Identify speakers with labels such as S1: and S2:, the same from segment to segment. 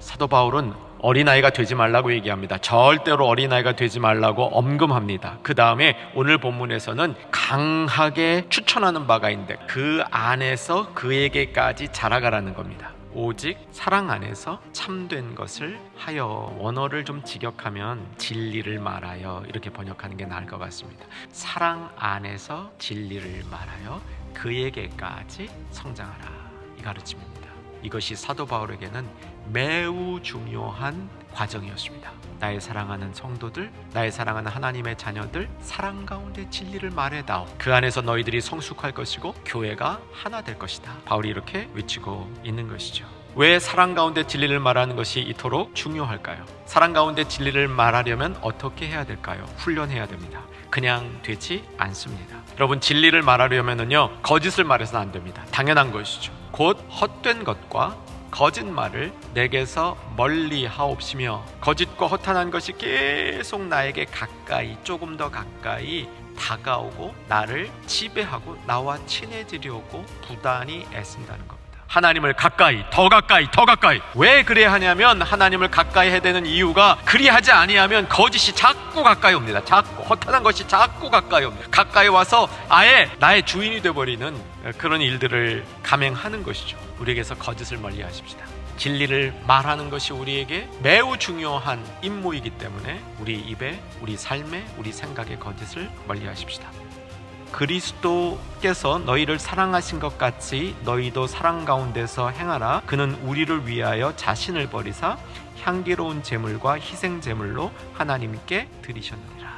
S1: 사도 바울은 어린아이가 되지 말라고 얘기합니다. 절대로 어린아이가 되지 말라고 엄금합니다. 그 다음에 오늘 본문에서는 강하게 추천하는 바가 있는데 그 안에서 그에게까지 자라가라는 겁니다. 오직 사랑 안에서 참된 것을 하여 원어를 좀 직역하면 진리를 말하여 이렇게 번역하는 게 나을 것 같습니다. 사랑 안에서 진리를 말하여 그에게까지 성장하라 이 가르침입니다. 이것이 사도 바울에게는 매우 중요한 과정이었습니다. 나의 사랑하는 성도들, 나의 사랑하는 하나님의 자녀들, 사랑 가운데 진리를 말해다오. 그 안에서 너희들이 성숙할 것이고 교회가 하나 될 것이다. 바울이 이렇게 외치고 있는 것이죠. 왜 사랑 가운데 진리를 말하는 것이 이토록 중요할까요? 사랑 가운데 진리를 말하려면 어떻게 해야 될까요? 훈련해야 됩니다. 그냥 되지 않습니다. 여러분 진리를 말하려면은요 거짓을 말해서는 안 됩니다. 당연한 것이죠. 곧 헛된 것과 거짓말을 내게서 멀리 하옵시며 거짓과 허탄한 것이 계속 나에게 가까이 조금 더 가까이 다가오고 나를 지배하고 나와 친해지려고 부단히 애쓴다는 겁니다. 하나님을 가까이 더 가까이 더 가까이. 왜 그래야 하냐면 하나님을 가까이 해야 되는 이유가 그리하지 아니하면 거짓이 자꾸 가까이 옵니다. 자꾸. 허탄한 것이 자꾸 가까이 옵니다. 가까이 와서 아예 나의 주인이 되어버리는 그런 일들을 감행하는 것이죠. 우리에게서 거짓을 멀리 하십시다. 진리를 말하는 것이 우리에게 매우 중요한 임무이기 때문에 우리 입에 우리 삶에 우리 생각에 거짓을 멀리 하십시다 그리스도께서 너희를 사랑하신 것 같이 너희도 사랑 가운데서 행하라. 그는 우리를 위하여 자신을 버리사 향기로운 제물과 희생 제물로 하나님께 드리셨느니라.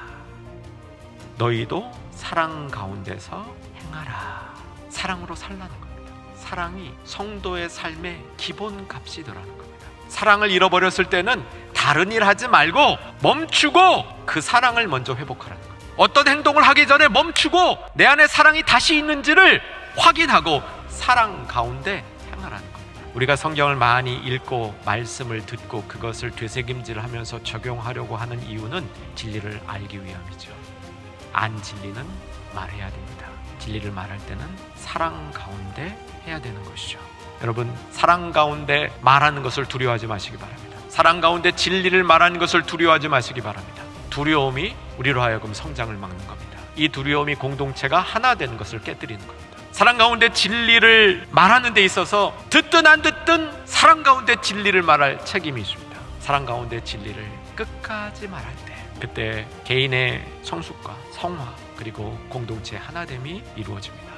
S1: 너희도 사랑 가운데서 행하라. 사랑으로 살라는 겁니다. 사랑이 성도의 삶의 기본 값이더라는 겁니다. 사랑을 잃어버렸을 때는 다른 일 하지 말고 멈추고 그 사랑을 먼저 회복하라는 겁니다. 어떤 행동을 하기 전에 멈추고 내 안에 사랑이 다시 있는지를 확인하고 사랑 가운데 행하라는 겁니다. 우리가 성경을 많이 읽고 말씀을 듣고 그것을 되새김질 하면서 적용하려고 하는 이유는 진리를 알기 위함이죠. 안 진리는 말해야 됩니다. 진리를 말할 때는 사랑 가운데 해야 되는 것이죠. 여러분, 사랑 가운데 말하는 것을 두려워하지 마시기 바랍니다. 사랑 가운데 진리를 말하는 것을 두려워하지 마시기 바랍니다. 두려움이 우리로 하여금 성장을 막는 겁니다. 이 두려움이 공동체가 하나 되는 것을 깨뜨리는 겁니다. 사랑 가운데 진리를 말하는 데 있어서 듣든 안 듣든 사랑 가운데 진리를 말할 책임이 있습니다. 사랑 가운데 진리를 끝까지 말할 때 그때 개인의 성숙과 성화 그리고 공동체 하나됨이 이루어집니다.